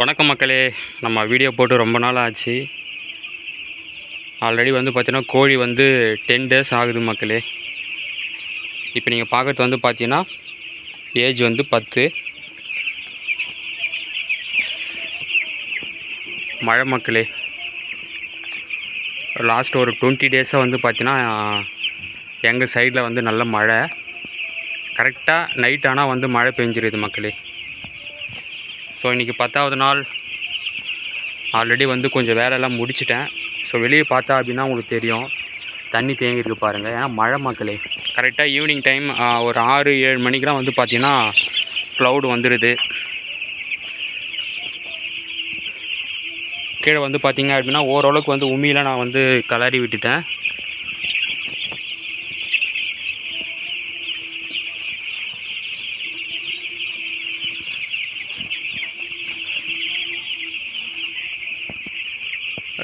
வணக்கம் மக்களே. நம்ம வீடியோ போட்டு ரொம்ப நாள் ஆச்சு. ஆல்ரெடி வந்து பார்த்தீங்கன்னா கோழி வந்து டென் டேஸ் ஆகுது மக்களே. இப்போ நீங்கள் பார்க்குறது வந்து பார்த்தீங்கன்னா ஏஜ் வந்து பத்து. மழை மக்களே. லாஸ்ட் ஒரு டுவெண்ட்டி டேஸாக வந்து பார்த்தீங்கன்னா எங்கள் சைடில் வந்து நல்ல மழை. கரெக்டாக நைட் ஆனால் வந்து மழை பெஞ்சிருது மக்களே. ஸோ இன்றைக்கி பத்தாவது நாள். ஆல்ரெடி வந்து கொஞ்சம் வேலையெல்லாம் முடிச்சிட்டேன். ஸோ வெளியே பார்த்தா அப்படின்னா உங்களுக்கு தெரியும். தண்ணி தேங்கியிருக்கு பாருங்கள் ஏன்னா மழை மக்களே. கரெக்டாக ஈவினிங் டைம் ஒரு ஆறு ஏழு மணிக்கெலாம் வந்து பார்த்தீங்கன்னா க்ளவுட் வந்துடுது கீழே வந்து பார்த்தீங்க அப்படின்னா ஓரளவுக்கு வந்து உமியில் நான் வந்து கலரி விட்டுட்டேன்.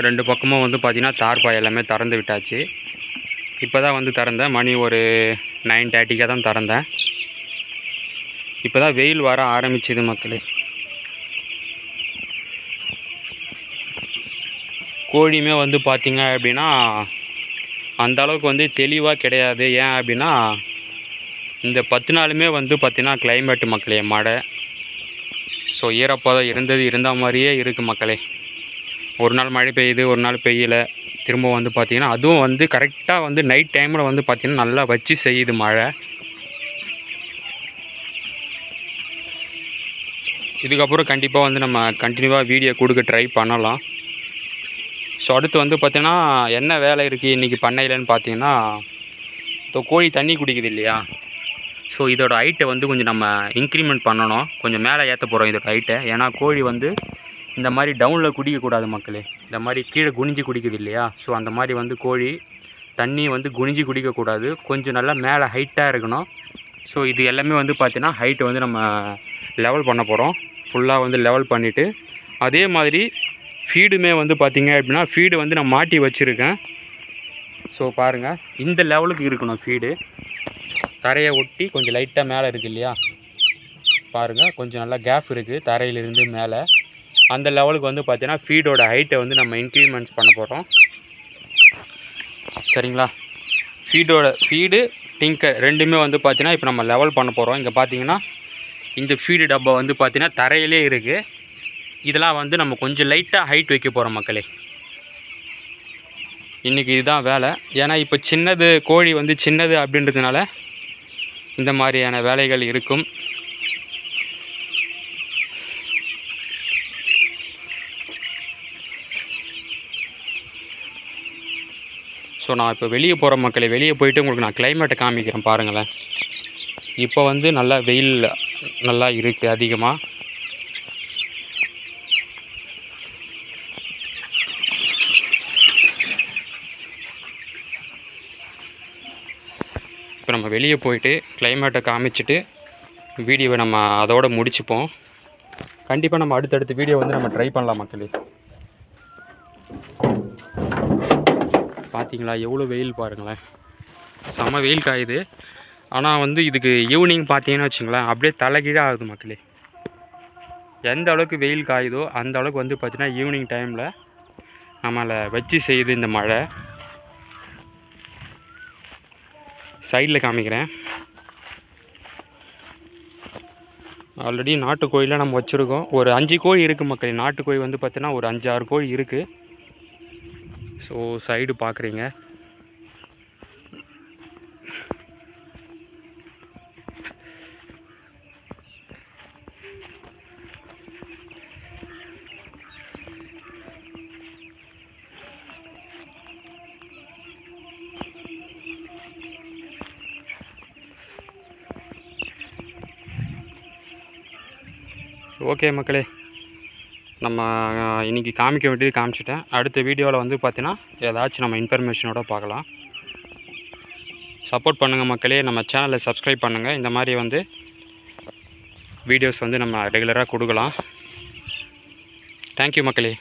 ரெண்டு பக்கமும் வந்து பார்த்திங்கன்னா தார்பாய் எல்லாமே திறந்து விட்டாச்சு. இப்போ தான் வந்து திறந்தேன். மணி ஒரு நைன் தேர்ட்டிக்காக தான் திறந்தேன். இப்போ தான் வெயில் வர ஆரம்பிச்சுது மக்களே. கோழியுமே வந்து பார்த்திங்க அப்படின்னா அந்த அளவுக்கு வந்து தெளிவாக கிடையாது. ஏன் அப்படின்னா இந்த பத்து நாளுமே வந்து பார்த்திங்கன்னா கிளைமேட்டு மக்களே மழை. ஸோ ஈரப்பதம் இருந்தது இருந்த மாதிரியே இருக்குது மக்களே. ஒரு நாள் மழை பெய்யுது ஒரு நாள் பெய்யல. திரும்ப வந்து பார்த்திங்கன்னா அதுவும் வந்து கரெக்டாக வந்து நைட் டைமில் வந்து பார்த்திங்கன்னா நல்லா வச்சு செய்யுது மழை. இதுக்கப்புறம் கண்டிப்பாக வந்து நம்ம கண்டினியூவாக வீடியோ கொடுக்க ட்ரை பண்ணலாம். ஸோ அடுத்து வந்து பார்த்திங்கன்னா என்ன வேலை இருக்குது இன்றைக்கி பண்ணையிலன்னு பார்த்தீங்கன்னா இப்போ கோழி தண்ணி குடிக்குது இல்லையா? ஸோ இதோட ஹைட்டை வந்து கொஞ்சம் நம்ம இன்க்ரிமெண்ட் பண்ணணும். கொஞ்சம் மேலே ஏற்ற போகிறோம் இதோட ஹைட்டை ஏன்னா கோழி வந்து இந்த மாதிரி டவுனில் குடிக்கக்கூடாது மக்களே. இந்த மாதிரி கீழே குனிஞ்சு குடிக்குது இல்லையா ஸோ அந்த மாதிரி வந்து கோழி தண்ணி வந்து குனிஞ்சு குடிக்கக்கூடாது. கொஞ்சம் நல்லா மேலே ஹைட்டாக இருக்கணும். ஸோ இது எல்லாமே வந்து பார்த்தீங்கன்னா ஹைட்டை வந்து நம்ம லெவல் பண்ண போகிறோம் ஃபுல்லாக வந்து லெவல் பண்ணிவிட்டு அதே மாதிரி ஃபீடுமே வந்து பார்த்தீங்க அப்படின்னா ஃபீடு வந்து நான் மாட்டி வச்சுருக்கேன். ஸோ பாருங்கள் இந்த லெவலுக்கு இருக்கணும் ஃபீடு தரையை ஒட்டி கொஞ்சம் லைட்டாக மேலே இருக்குது இல்லையா? பாருங்கள் கொஞ்சம் நல்லா கேப் இருக்குது தரையிலிருந்து மேலே. அந்த லெவலுக்கு வந்து பார்த்தீங்கன்னா ஃபீடோட ஹைட்டை வந்து நம்ம இன்க்ரீமெண்ட்ஸ் பண்ண போகிறோம் சரிங்களா? ஃபீடோட ஃபீடு டிங்கர் ரெண்டுமே வந்து பார்த்திங்கன்னா இப்போ நம்ம லெவல் பண்ண போகிறோம் இங்கே பார்த்தீங்கன்னா இந்த ஃபீடு டப்பா வந்து பார்த்தீங்கன்னா தரையிலே இருக்குது இதெல்லாம் வந்து நம்ம கொஞ்சம் லைட்டாக ஹைட் வைக்க போகிறோம் மக்களே. இன்றைக்கி இதுதான் வேலை. ஏன்னா இப்போ சின்னது கோழி வந்து சின்னது அப்படின்றதுனால இந்த மாதிரியான வேலைகள் இருக்கும். ஸோ நான் இப்போ வெளியே போகிற மக்களை வெளியே போயிட்டு உங்களுக்கு நான் கிளைமேட்டை காமிக்கிறேன் பாருங்களேன். இப்போ வந்து நல்லா வெயில் நல்லா இருக்குது அதிகமாக இப்போ நம்ம வெளியே போயிட்டு கிளைமேட்டை காமிச்சிட்டு வீடியோவை நம்ம அதோடு முடிச்சுப்போம். கண்டிப்பாக நம்ம அடுத்தடுத்த வீடியோ வந்து நம்ம ட்ரை பண்ணலாம் மக்களே. பார்த்தீங்களா எவ்வளோ வெயில் பாருங்களேன். செம்ம வெயில் காயுது. ஆனால் வந்து இதுக்கு ஈவினிங் பார்த்தீங்கன்னு வச்சுங்களேன் அப்படியே தலைகீழாக ஆகுது மக்களே. எந்த அளவுக்கு வெயில் காயுதோ அந்த அளவுக்கு வந்து பார்த்தீங்கன்னா ஈவினிங் டைமில் நம்மளை வச்சு செய்யுது இந்த மழை. சைடில் காமிக்கிறேன். ஆல்ரெடி நாட்டுக்கோழிலாம் நம்ம வச்சுருக்கோம். ஒரு அஞ்சு கோழி இருக்குது மக்களே. நாட்டுக்கோழி வந்து பார்த்தீங்கன்னா ஒரு அஞ்சு ஆறு கோழி இருக்குது ஸோ சைடு பார்க்குறீங்க ஓகே மக்களே. நம்ம இன்றைக்கி காமிக்க வேண்டியது காமிச்சிட்டேன். அடுத்த வீடியோவில் வந்து பார்த்தீங்கன்னா ஏதாச்சும் நம்ம இன்ஃபர்மேஷனோட பார்க்கலாம் சப்போர்ட் பண்ணுங்கள் மக்களே. நம்ம சேனலை சப்ஸ்கிரைப் பண்ணுங்கள் இந்த மாதிரி வந்து வீடியோஸ் வந்து நம்ம ரெகுலராக கொடுக்கலாம். தேங்க்யூ மக்களே.